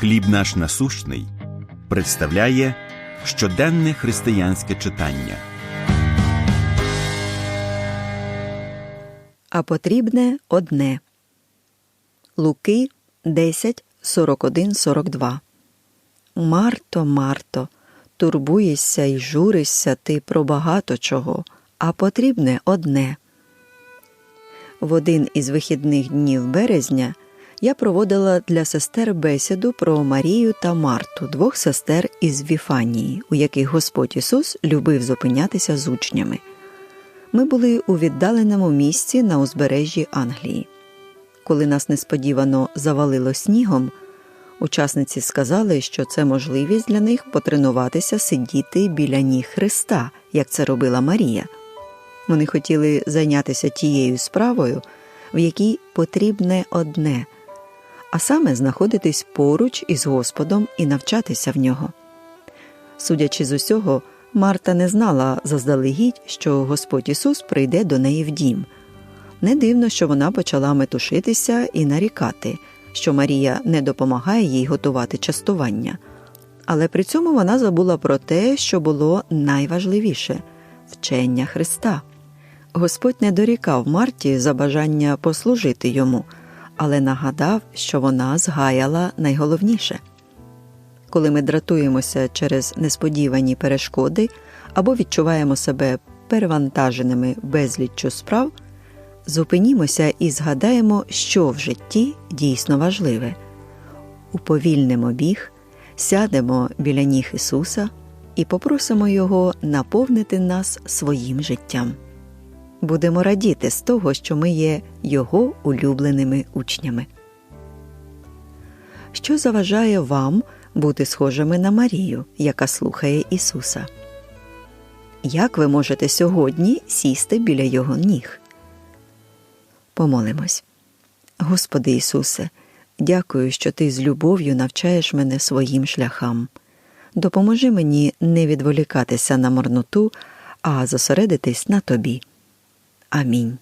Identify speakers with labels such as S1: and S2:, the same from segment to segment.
S1: Хліб наш насущний представляє щоденне християнське читання.
S2: а потрібне одне. Луки 10, 41, 42. Марто, Марто, турбуєшся і журишся ти про багато чого, а потрібне одне. В один із вихідних днів березня я проводила для сестер бесіду про Марію та Марту, двох сестер із Віфанії, у яких Господь Ісус любив зупинятися з учнями. Ми були у віддаленому місці на узбережжі Англії. Коли нас несподівано завалило снігом, учасниці сказали, що це можливість для них потренуватися сидіти біля ніг Христа, як це робила Марія. Вони хотіли зайнятися тією справою, в якій потрібне одне, а саме знаходитись поруч із Господом і навчатися в нього. Судячи з усього, Марта не знала заздалегідь, що Господь Ісус прийде до неї в дім. Не дивно, що вона почала метушитися і нарікати, що Марія не допомагає їй готувати частування. Але при цьому вона забула про те, що було найважливіше вчення Христа. Господь не дорікав Марті за бажання послужити йому, але нагадав, що вона згаяла найголовніше. Коли ми дратуємося через несподівані перешкоди або відчуваємо себе перевантаженими безліччю справ, зупинімося і згадаємо, що в житті дійсно важливе. Уповільнимо біг, сядемо біля ніг Ісуса і попросимо Його наповнити нас своїм життям. Будемо радіти з того, що ми є Його улюбленими учнями. Що заважає вам бути схожими на Марію, яка слухає Ісуса? Як ви можете сьогодні сісти біля Його ніг? Помолимось. Господи Ісусе, дякую, що Ти з любов'ю навчаєш мене своїм шляхам. Допоможи мені не відволікатися на марноту, а зосередитись на Тобі. Амінь.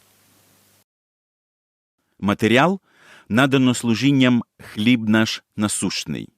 S1: Матеріал надано служінням Хліб наш насущний.